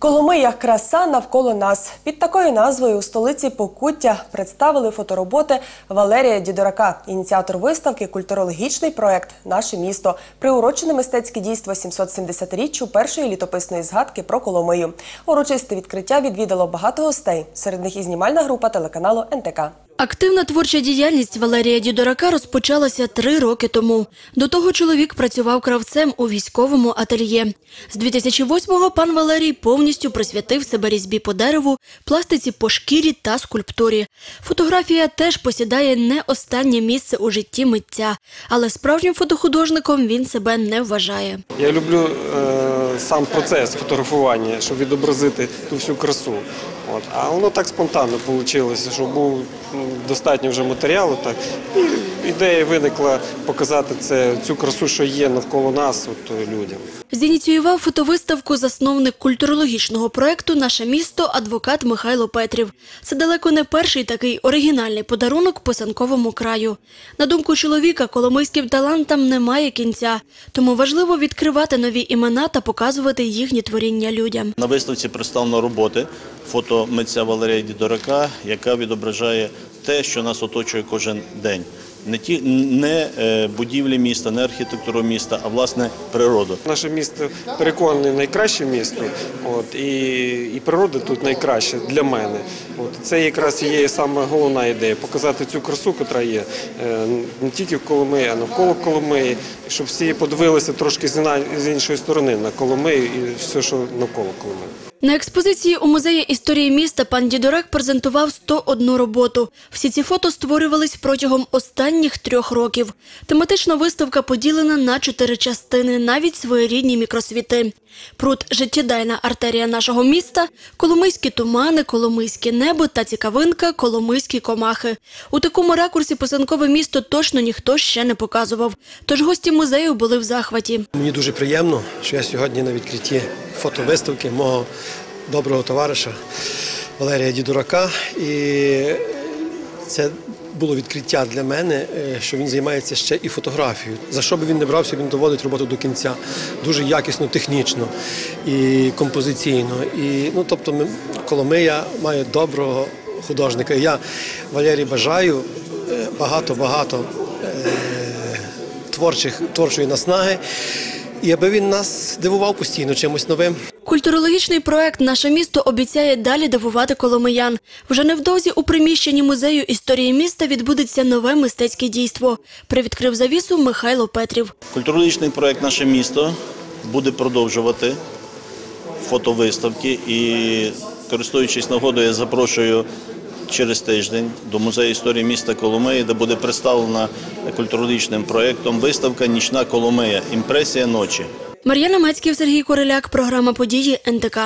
Коломия краса навколо нас. Під такою назвою у столиці Покуття представили фотороботи Валерія Дідорака, ініціатор виставки Культурологічний проект Наше місто приурочене мистецьке дійство 770-річчю першої літописної згадки про Коломию. Урочисте відкриття відвідало багато гостей. Серед них і знімальна група телеканалу НТК. Активна творча діяльність Валерія Дідорака розпочалася три роки тому. До того чоловік працював кравцем у військовому ательє. З 2008-го пан Валерій повністю присвятив себе різьбі по дереву, пластиці по шкірі та скульптурі. Фотографія теж посідає не останнє місце у житті митця, але справжнім фотохудожником він себе не вважає. Я люблю е, сам процес фотографування, щоб відобразити ту всю красу. От. А воно так спонтанно вийшло, що був достатньо вже матеріалу. Так. І ідея виникла показати це, цю красу, що є навколо нас, от, е, людям. Зініціював фотовиставку засновник культурологічного проекту Наше місто адвокат Михайло Петрів. Це далеко не перший такий оригінальний подарунок писанковому краю. На думку чоловіка, коломийським талантам немає кінця, тому важливо відкривати нові імена та показувати їхні творіння людям. На виставці представлено роботи фото митця Валерія Дідорака, яка відображає те, що нас оточує кожен день. Не ті не е, будівлі міста, не архітектуру міста, а власне природу. Наше місто переконаний найкраще місто, от, і, і природа тут найкраща для мене. От, це якраз є саме головна ідея показати цю красу, яка є е, не тільки в Коломиї, а навколо Коломиї, щоб всі подивилися трошки з іншої сторони на Коломию і все, що навколо Коломиї. На експозиції у музеї історії міста пан Дідорак презентував 101 роботу. Всі ці фото створювались протягом останніх трьох років. Тематична виставка поділена на чотири частини, навіть своєрідні мікросвіти. Пруд життєдайна артерія нашого міста, коломийські тумани, коломийське небо та цікавинка коломийські комахи. У такому ракурсі писанкове місто точно ніхто ще не показував. Тож гості музею були в захваті. Мені дуже приємно, що я сьогодні на відкритті фотовиставки мого доброго товариша Валерія Дідурака. І це було відкриття для мене, е, що він займається ще і фотографією. За що би він не брався, він доводить роботу до кінця. Дуже якісно, технічно і композиційно. І, ну, тобто, ми, Коломия має доброго художника. Я Валерій бажаю е, багато-багато творчих, творчої наснаги, і аби він нас дивував постійно чимось новим. Культурологічний проект Наше місто обіцяє далі дивувати коломиян. Вже невдовзі у приміщенні музею історії міста відбудеться нове мистецьке дійство. Привідкрив завісу Михайло Петрів. Культурологічний проект Наше місто буде продовжувати фотовиставки і, користуючись нагодою, я запрошую через тиждень до музею історії міста Коломиї, де буде представлена культурологічним проектом виставка Нічна Коломия. Імпресія ночі. Мар'яна Мацьків, Сергій Кореляк. Програма події НТК.